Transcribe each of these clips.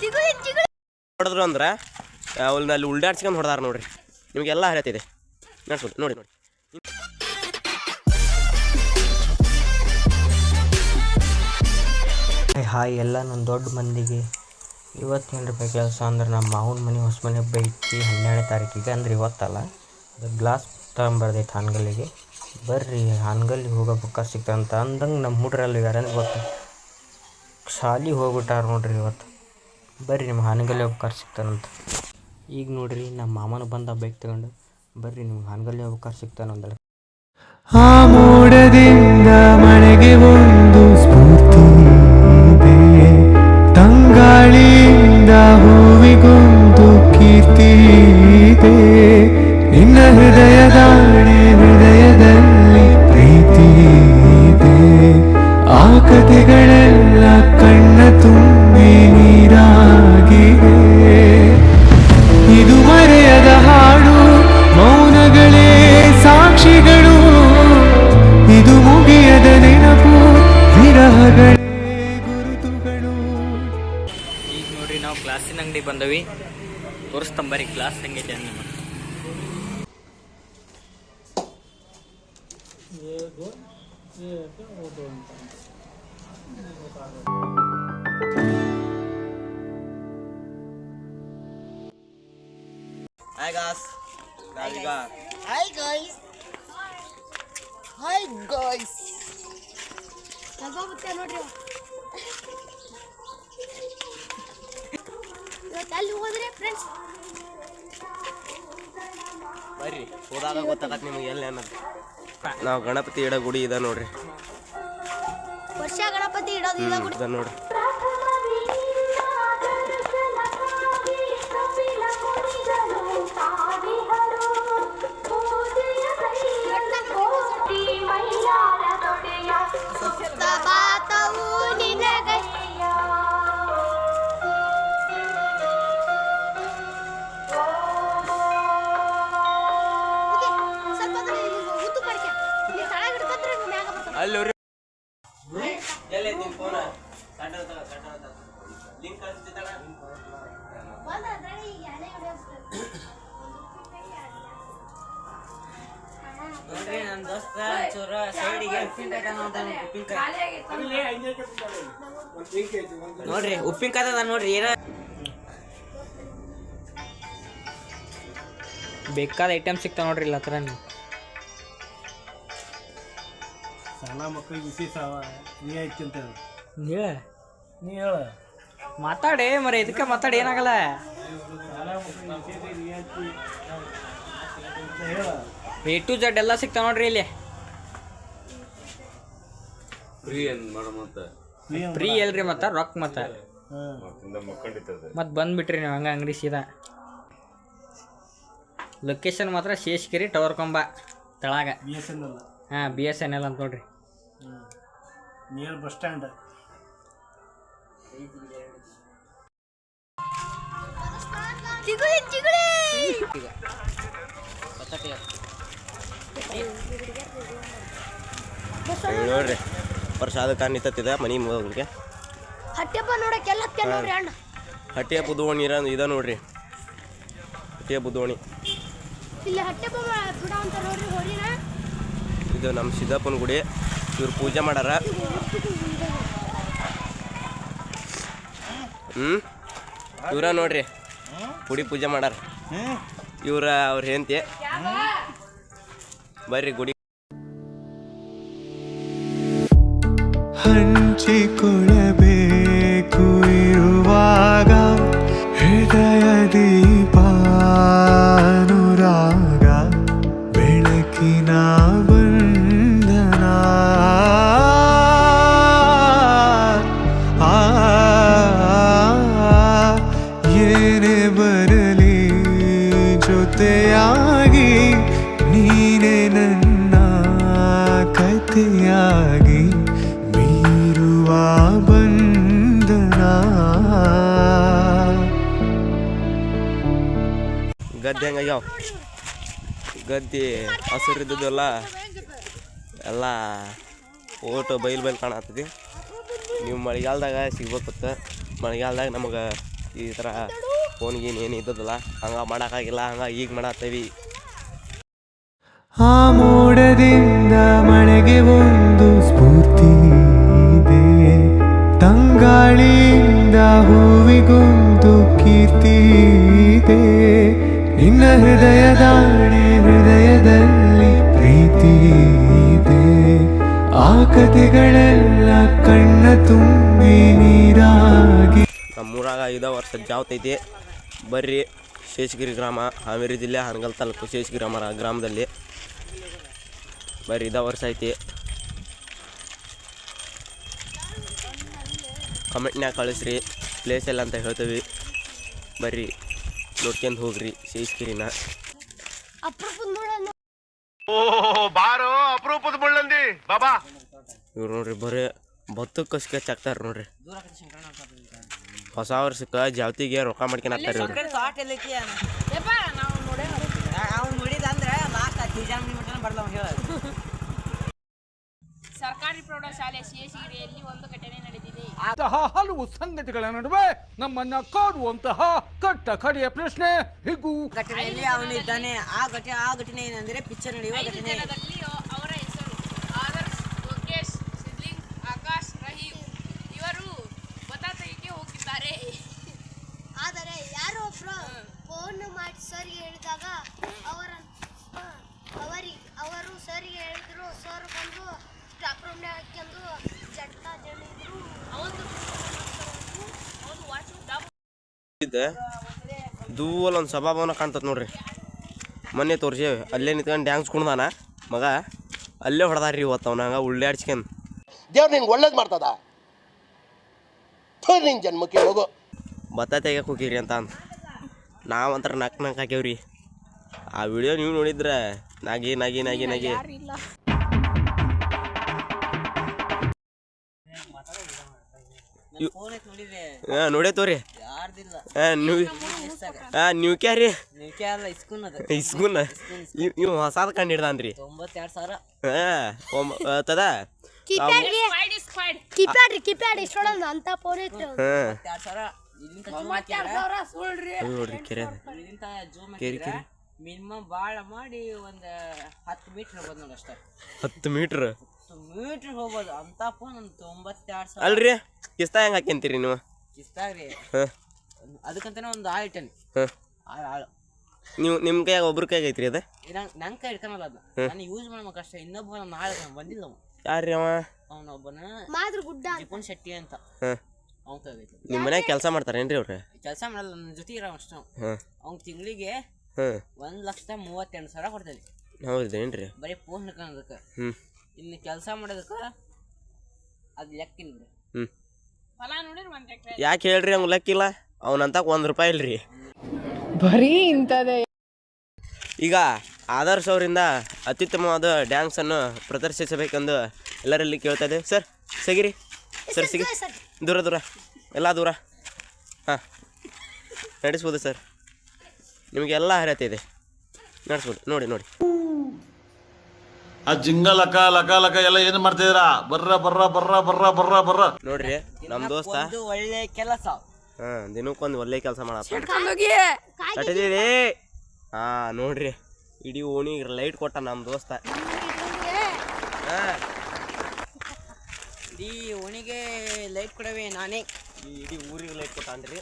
ಹೊಡೆದ್ರು ಅಂದ್ರೆ ಅಲ್ಲಿ ಉಲ್ಡಾಡ್ಸ್ಕೊಂಡು ಹೊಡೆದಾರ ನೋಡ್ರಿ. ನಿಮಗೆಲ್ಲ ಹರಿಯತ್ತಿದೆ. ನಡ್ಸ್ಬೋದು ನೋಡಿ ನೋಡಿ. ಹಾಯ್ ಎಲ್ಲ ನನ್ನ ದೊಡ್ಡ ಮಂದಿಗೆ. ಇವತ್ತೇನು ರೂಪಾಯಿ ಕೆಲಸ ಅಂದ್ರೆ ನಮ್ಮ ಮಾವನ ಮನೆ ಹೊಸ ಮನೆ ಹಬ್ಬ ಐತಿ ಹನ್ನೆರಡನೇ ತಾರೀಕಿಗೆ ಅಂದ್ರೆ ಇವತ್ತಲ್ಲ. ಅದು ಗ್ಲಾಸ್ ತಗೊಂಬರ್ದೈತೆ ಹಾನಗಲ್ಲಿಗೆ. ಬರ್ರಿ ಹಾನಗಲ್ಲಿಗೆ ಬುಕ್ಕ ಸಿಗ್ತಂತ ಅಂದಂಗೆ ನಮ್ಮ ಹುಡ್ರಲ್ಲಿ ಯಾರನ್ನ ಗೊತ್ತು? ಶಾಲಿ ಹೋಗ್ಬಿಟ್ಟಾರ ನೋಡ್ರಿ ಇವತ್ತು. ಬರ್ರಿ ನಿಮ್ಮ ಹಾನಗಲ್ಲಿ ಹೋಗ್ಬೇಕಾರೆ ಸಿಗ್ತಾನಂತ. ಈಗ ನೋಡ್ರಿ ನಮ್ಮ ಮಾಮನ ಬಂದ ಬೈಕ್ ತಗೊಂಡು, ಬರ್ರಿ ನಿಮ್ಗೆ ಹಾನಗಲ್ಲಿ ಹೋಗ್ಬೇಕಾರೆ ಸಿಗ್ತಾನಂದಳ ಆ ಮೋಡದಿಂದ ಮಳೆಗೆ ಒಂದು ಸ್ಫೂರ್ತಿ ಇದೆ. ತಂಗಾಳಿಯಿಂದ ಹೂವಿಗೊಂದು ಕೀರ್ತಿ ಇದೆ. ನಿನ್ನ ಹೃದಯದಾಣೆ ಹೃದಯದಲ್ಲಿ ಪ್ರೀತಿ ಇದೆ. ಆ ಕಥೆಗಳೆಲ್ಲ ಈಗ ನೋಡ್ರಿ ನಾವು ಗ್ಲಾಸಿನ ಅಂಗಡಿ ಬಂದವಿ. ತೋರಿಸ್ತಂಬರಿ ಗ್ಲಾಸ್ ಹೆಂಗೈತೆ ಅಂತ ನಿಮಗೆ ಹಾಯ್ ಗಾಸ್ ನಾವೀಗ ಹಾಯ್ ಗಾಯ್ಸ್ ಹಾಯ್ ಗಾಯ್ಸ್ ಮತ್ತೆ ನೋಡ್ರಿ. ಅಲ್ಲಿ ಹೋದ್ರೆ ಫ್ರೆಂಡ್ಸ್ ಬರ್ರಿ. ಹೋದಾಗ ಗೊತ್ತಾಗತ್ತೆ ನಿಮಗೆ ಎಲ್ಲಿ ಅನ್ನೋದು. ನಾವು ಗಣಪತಿ ಇಡೋ ಗುಡಿ ಇದೆ ನೋಡ್ರಿ. ವರ್ಷ ಗಣಪತಿ ಇಡೋದು ಇದೆ ಗುಡಿ. ಇದೆ ನೋಡ್ರಿ. ನೋಡ್ರಿ ನನ್ನ ದೋಸ್ತ ಚೂರ ಸೈಡಿಗೆ ಉಪ್ಪಿನಕಾಯಿ ನೋಡ್ರಿ ಉಪ್ಪಿನಕಾಯಿ ಅದ ನೋಡ್ರಿ ಏನ ಬೇಕಾದ ಐಟಮ್ ಸಿಗ್ತಾವ ನೋಡ್ರಿ ಇಲ್ಲ ಹತ್ರ ಶಾಲಾ ಮಕ್ಕಳಿಗೆ ವಿಶೇಷ ಐತಿ ಅಂತ ಹೇಳಿ. ಹೇಳ ನೀ ಹೇಳ. ಮಾತಾಡಿ ಮರಿ ಇದಕ್ಕೆ ಮಾತಾಡಿ ಏನಾಗಲ್ಲ. ಎ ಟು ಜಡ್ ಎಲ್ಲ ಸಿಗ್ತಾವ ನೋಡ್ರಿ ಇಲ್ಲಿ. ಫ್ರೀ ಎಲ್ರಿ ಮತ್ತ? ರೊಕ್ಕ ಮತ್ತ? ಮತ್ ಬಂದ್ಬಿಟ್ರಿ ನೀವು ಹಂಗ ಅಂಗಡಿ ಸೀದಾ. ಲೊಕೇಶನ್ ಮಾತ್ರ ಶೇಷಗಿರಿ ಟವರ್ ಕಂಬ ತಳಾಗ. ಹಾಂ ಬಿ ಎಸ್ ಎನ್ ಎಲ್ ಅಂತ ನೋಡ್ರಿ. ನಿಯರ್ ಬಸ್ ಸ್ಟ್ಯಾಂಡ್ ಚಿಗುಳಿ ಚಿಗುಳಿ ನೋಡ್ರಿ ಪ್ರಸಾದ ನಿಂತಿದೆ ಮನಿ ಮುಗಿಗೆ ಹಟ್ಟಿಯಪ್ಪ ನೋಡಕ್ಕೆ ಎಲ್ಲ ನೋಡ್ರಿ ಅಣ್ಣ. ಹಟ್ಟಿಯ ಬುದ್ಧೋಣಿ ಇರ ಇದೆ ನೋಡ್ರಿ. ಹಟ್ಟಿಯಪ್ಪ ದೋಣಿ ಇಲ್ಲಿ ಹಟ್ಟಿಯಪ್ಪ ಬಿಡ ಅಂತ ನೋಡ್ರಿ ಹೊರಿನ. ಇದು ನಮ್ಮ ಸಿದ್ದಪ್ಪನ ಗುಡಿ. ಇವ್ರು ಪೂಜೆ ಮಾಡಾರ. ಹ್ಞೂ ಇವ್ರ ನೋಡ್ರಿ. ಗುಡಿ ಪೂಜೆ ಮಾಡಾರ. ಇವ್ರ ಅವ್ರ ಹೆಂಡತಿ. ಬರ್ರಿ ಗುಡಿ. ಹಂಚಿಕೊಳ್ಳಬೇಕು ಹೆಂಗಾಗ್ಯಾವ ಗದ್ದೆ ಹಸಿರಿದ್ದೆಲ್ಲ ಎಲ್ಲ ಓಟು ಬೈಲ್ ಬೈಲ್ ಕಾಣತ್ತದಿ ನೀವು ಮಳೆಗಾಲದಾಗ ಸಿಗ್ಬೇಕತ್ತ. ಮಳೆಗಾಲದಾಗ ನಮಗೆ ಈ ಥರ ಫೋನ್ ಗೀನ್ ಏನು ಇದ್ದದಲ್ಲ ಹಂಗೆ ಮಾಡೋಕ್ಕಾಗಿಲ್ಲ, ಹಂಗೆ ಈಗ ಮಾಡತ್ತೀವಿ ಆ ಮೋಡದಿಂದ ಮಳೆಗೆ ಒಂದು ನಿನ್ನ ಹೃದಯದಾಡಿ ಹೃದಯದಲ್ಲಿ ಪ್ರೀತಿ ಇದೆ. ಆ ಕಥೆಗಳೆಲ್ಲ ಕಣ್ಣ ತುಂಬಿ ನೀರಾಗಿ. ನಮ್ಮೂರಾಗ ಐದು ವರ್ಷ ಜಾವತೈತಿ ಬರ್ರಿ, ಶೇಷಗಿರಿ ಗ್ರಾಮ, ಹಾವೇರಿ ಜಿಲ್ಲೆ, ಹಾನಗಲ್ ತಾಲೂಕು ಶೇಷಗಿರಿ ಗ್ರಾಮ ಗ್ರಾಮದಲ್ಲಿ. ಬರ್ರಿ ಇದ ವರ್ಷ ಐತಿ. ಕಮೆಂಟ್ನ್ಯಾಗ ಕಳಿಸ್ರಿ ಪ್ಲೇಸ್ ಎಲ್ಲ ಅಂತ ಹೇಳ್ತೀವಿ. ಬರ್ರಿ. ನೋಡ್ಕೊಂಡು ಹೋಗ್ರಿ ಬಾರೋ ಅಪರೂಪದ ನೋಡೋಣ ಇವ್ರು ನೋಡ್ರಿ ಬರೀ ಭತ್ತಕ್ಕೆ ಸ್ಕೆಚ್ ಹಾಕ್ತಾರೆ ನೋಡ್ರಿ. ಹೊಸ ವರ್ಷಕ್ಕೆ ಜಾವತಿಗೆ ರೊಕ್ಕ ಮಾಡ್ಕೊಂಡು ಸರ್ಕಾರಿ ಪ್ರೌಢಶಾಲೆ ಶಿವಶಿಗಿರಿಯಲ್ಲಿ ಒಂದು ಘಟನೆ ನಡೆದಿದೆ. ಇಂತಹ ಹಲವು ಸಂಗತಿಗಳ ನಡುವೆ ನಮ್ಮನ್ನ ಕಾಡುವಂತಹ ಕಟ್ಟ ಕಡೆಯ ಪ್ರಶ್ನೆ ಹಿಗ್ಗು. ಘಟನೆಯಲ್ಲಿ ಅವನಿದ್ದಾನೆ. ಆ ಘಟನೆ ಆ ಘಟನೆ ಏನಂದ್ರೆ ಪಿಕ್ಚರ್ ನಡೆಯುವ ಘಟನೆ ಜನದಲ್ಲಿ ಅವರ ಹೆಸರು ಆದರ್ಶ್ ಯೋಗೇಶ್ ಸಿದ್ಲಿಂಗ್ ಆಕಾಶ್ ರಹೀಂ ಇವರು ಬತಾತೆಗೆ ಹೋಗಿದ್ದಾರೆ ಆದರೆ ಯಾರೋ ಒಬ್ರು ಫೋನ್ ಮಾಡಿ ಸರ್ ಹೇಳಿದಾಗ ಅವರ ಅವರಿಗೆ ಅವರು ಸರ್ಗೆ ಹೇಳಿದ್ರು ಸರ್ ಬಂದು ಸ್ಟಾಪ್ ರೂಮ್ನಾಗ ಹಾಕ್ಯಂದು ಜಟ್ಟ ಜಣಿದ್ರು ಅವನು ಅವನು ವಾಚ್ ಡಬ್ ಇದ್ದೆ ದೂವಲ್ ಒಂದು ಸಭಾಭವನ ಕಾಣ್ತದೆ ನೋಡ್ರಿ. ಮೊನ್ನೆ ತೋರ್ಸೇವಿ. ಅಲ್ಲೇ ನಿಂತ್ಕೊಂಡು ಡ್ಯಾನ್ಸ್ ಕುಣ್ದಾನ ಮಗ. ಅಲ್ಲೇ ಹೊಡೆದಾರ್ರಿ ಇವತ್ತು ಅವನ ಹಂಗೆ ಉಳ್ಳಾಡ್ಸ್ಕೊಂಡು. ದೇವ್ರು ನಿಂಗೆ ಒಳ್ಳೇದು ಮಾಡ್ತದ? ನಿಂಗೆ ಜನ್ಮಕ್ಕೆ ಹೋಗು. ಭತ್ತ ತೆಗಿಯಕ್ಕೆ ಹೋಗಿರಿ ಅಂತ ಅಂದ್. ನಾವಂತರ ನಕ್ ನಕ್ ಹಾಕ್ಯವ್ರಿ. ಆ ವಿಡಿಯೋ ನೀವು ನೋಡಿದ್ರೆ ನಾಗಿ ನಾಗಿ ನಾಗಿ ನಾಗಿ. ಹಾಂ ನೋಡೇ ತೋರಿ. ಹಾಂ ನೀವು ಹಾಂ ನೀವು ಕ್ಯಾರಿ? ನಿಮ್ಗೆ ಅಲ್ಲ ಇಸ್ಕೂನ್ ಇವ್ ಹೊಸಾದ ಕಂಡು ಹಿಡ್ದಾನ್ರಿ. ಹಾಂ ತದ? Keypad squad is squad keypad ರೀ ಅಂತ ಫೋನ್ ಇತ್ತು ನೋಡ್ರಿ ಕೆರೆ. ಮಿನಿಮಮ್ ಭಾಳ ಮಾಡಿ ಒಂದು ಹತ್ತು ಮೀಟ್ರ್ ಹೋಗ್ಬೋದು ನೋಡಿ ಅಷ್ಟೇ. ಹತ್ತು ಮೀಟ್ರ್ ಹತ್ತು ಮೀಟ್ರ್ ಹೋಗ್ಬೋದು. ಅಂತ ಫೋನ್ ಒಂದು ತೊಂಬತ್ತೆರಡು ಸಾವಿರ. ಅಲ್ರಿ? ಕಿಸ್ತ ಹೆಂಗ್ ಹಾಕ್ಯಂತೀರಿ ನೀವು? ಕಿಸ್ತಾಗ ರೀ ಅದಕ್ಕಂತಾನೆ ಒಂದು ಆಳು ಇಟ್ಟನಿ ಹಾಂ ಆಳು ಆಳು ನೀವು ನಿಮ್ಮ ಕೈಯಾಗ ಒಬ್ರ ಕೈಯಾಗ ಐತ್ರಿ ಅದ? ನನ್ನ ಕೈ ಇಟ್ಕೊಳಲ್ಲ ಅದು. ನಾನು ಯೂಸ್ ಮಾಡೋ ಕಷ್ಟ ಇನ್ನೊಬ್ಬ ನಮ್ಮ ಆಳು ಬಂದಿಲ್ಲ ಅವ ಯಾರ್ರಿ ಅವ? ಅವನೊಬ್ಬನ ಮಾದ್ರ ಗುಡ್ಡ. ಜಿಪುನ್ ಶೆಟ್ಟಿ ಅಂತ. ಹಾಂ. ಅವ್ನ ಕೈಗೈತೆ ನಿಮ್ಮ ಮನ್ಯಾಗ ಕೆಲಸ ಮಾಡ್ತಾರೇನ್ರಿ ಅವ್ರು? ಕೆಲಸ ಮಾಡಲ್ಲ ನನ್ನ ಜೊತೆ ಇರೋ ಅಷ್ಟು ಹಾಂ. ಅವ್ನ ತಿಂಗಳಿಗೆ ಒಂದ್ ಒಂದು ಲಕ್ಷದ ಮೂವತ್ತೆಂಟು ಸಾವಿರ ಕೊಡ್ತೇನೆ. ಹೌದೇನ್ರಿ? ಬರೀ ಫೋನ್ ಹಿಡ್ಕೊಳೋದಕ್ಕೆ ಹ್ಞೂ ಇನ್ನು ಕೆಲಸ ಮಾಡೋದಕ್ಕೆ ಅದು ಲೆಕ್ಕಿನ ಬಿಡು. ಹ್ಞೂ ಹೊಲ ನೋಡಿದ್ರೆ ಒಂದು ಎಕರೆ. ಯಾಕೆ ಹೇಳ್ರಿ ಹಂಗೆ ಲೆಕ್ಕಿಲ್ಲ? ಅವನಂತ ಒಂದು ರೂಪಾಯಿ ಇಲ್ರಿ. ಬರೀ ಇಂಥದೇ ಈಗ ಆದರ್ಶ್ ಅವರಿಂದ ಅತ್ಯುತ್ತಮವಾದ ಡ್ಯಾನ್ಸನ್ನು ಪ್ರದರ್ಶಿಸಬೇಕೆಂದು ಎಲ್ಲರಲ್ಲಿ ಕೇಳ್ತಾ ಇದ್ದೇವೆ. ಸರ್ ಸಗಿರಿ. ಸರ್ ಸಿಗಿ. ದೂರ ದೂರ. ಎಲ್ಲ ದೂರ. ಹಾಂ. ನಡೆಸ್ಬೋದು ಸರ್. ನಿಮಗೆಲ್ಲ ಅರ್ಹತೆ ಇದೆ. ನಡೆಸ್ಬೋದು. ನೋಡಿ ನೋಡಿ. ಆ ಜಿಂಗ ಲಕ ಲಕ ಲಕ ಎಲ್ಲ ಏನು ಮಾಡ್ತಿದ್ರ ಬರ್ರ ಬರ್ರ ಬರ್ರ ಬರ್ರ ಬರ್ರ ಬರ್ರ. ನೋಡ್ರಿ ನಮ್ಮ ದೋಸ್ತ. ಒಂದು ಒಳ್ಳೆ ಕೆಲಸ. ಹಾ ದಿನಕ್ಕೊಂದ್ ಒಳ್ಳೆ ಕೆಲಸ ಮಾಡಿದೀರಿ ಹಾ ಹಾಂ ನೋಡ್ರಿ ಇಡೀ ಓಣಿಗೆ ಲೈಟ್ ಕೊಟ್ಟ ನಮ್ಮ ದೋಸ್ತ. ಹಾಂ. ಇಡೀ ಓಣಿಗೆ ಲೈಟ್ ಕೊಡವೆ ನಾನೇ. ಈ ಇಡೀ ಊರಿಗೆ ಲೈಟ್ ಕೊಟ್ಟಾನ್ರಿ ಅಂದ್ರೆ.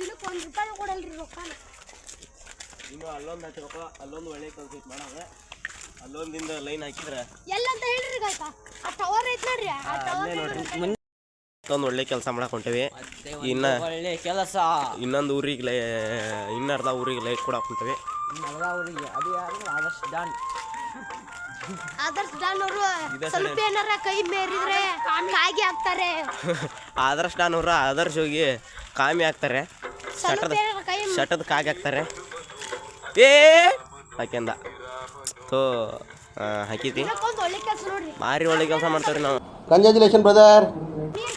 ದಿನಕ್ಕೆ ಒಂದು ರೂಪಾಯಿ ಕೊಡಲ್ರಿ ರೊಕ್ಕನ. ಇನ್ನು ಅಲ್ಲೊಂದು ಹಚ್ಬೇಕು ಅಲ್ಲೊಂದು ಒಳ್ಳೆ ಕೆಲಸ ಮಾಡ ಮಾಡೋದು ಅಲ್ಲೊಂದಿಂದ ಲೈನ್ ಹಾಕಿದ್ರೆ. ಎಲ್ಲಂತ ಹೇಳ್ರಿ ಗಾಯ್ತ ಆ ಟವರ್ ಐತ್ ನೋಡ್ರಿ ಆ ಟವರ್ ಮತ್ತೊಂದು ಒಳ್ಳೆ ಕೆಲಸ ಮಾಡಕ್ ಹೊಂಟಿವಿ. ಇನ್ನ ಒಳ್ಳೆ ಕೆಲಸ. ಇನ್ನೊಂದು ಊರಿಗೆ ಲೈ ಇನ್ನರ್ಧ ಊರಿಗೆ ಲೈಟ್ ಕೊಡಕ್ ಹೊಂಟಿವಿ. ಊರಿಗೆ ಅದು ಯಾರು? ಆದಷ್ಟು ಡಾನ್. ಆದರ್ಶ್ ಡಾನ್ ಅವರು ಸ್ವಲ್ಪ ಏನಾರ ಕೈ ಮೇರಿದ್ರೆ ಕಾಗಿ ಹಾಕ್ತಾರೆ. ಆದರ್ಶ್ ಅವರು ಆದರ್ಶ್ ಹೋಗಿ ಕಾಮಿ ಹಾಕ್ತಾರೆ. ಶಟದ ಶಟದ ಕಾಗಿ ಹಾಕ್ತಾರೆ. ಏ ಹಾಕ್ಯಂದ ಥೋ ಹಾಕಿದ್ವಿ. ಮಾರಿ ಒಳ್ಳೆ ಕೆಲಸ ನೋಡ್ರಿ. ಭಾರಿ ಒಳ್ಳೆ ಕೆಲಸ ಮಾಡ್ತೇವ್ರಿ ನಾವು. ಕಂಗ್ರ್ಯಾಚುಲೇಷನ್ ಬ್ರದರ್ ನೀರ್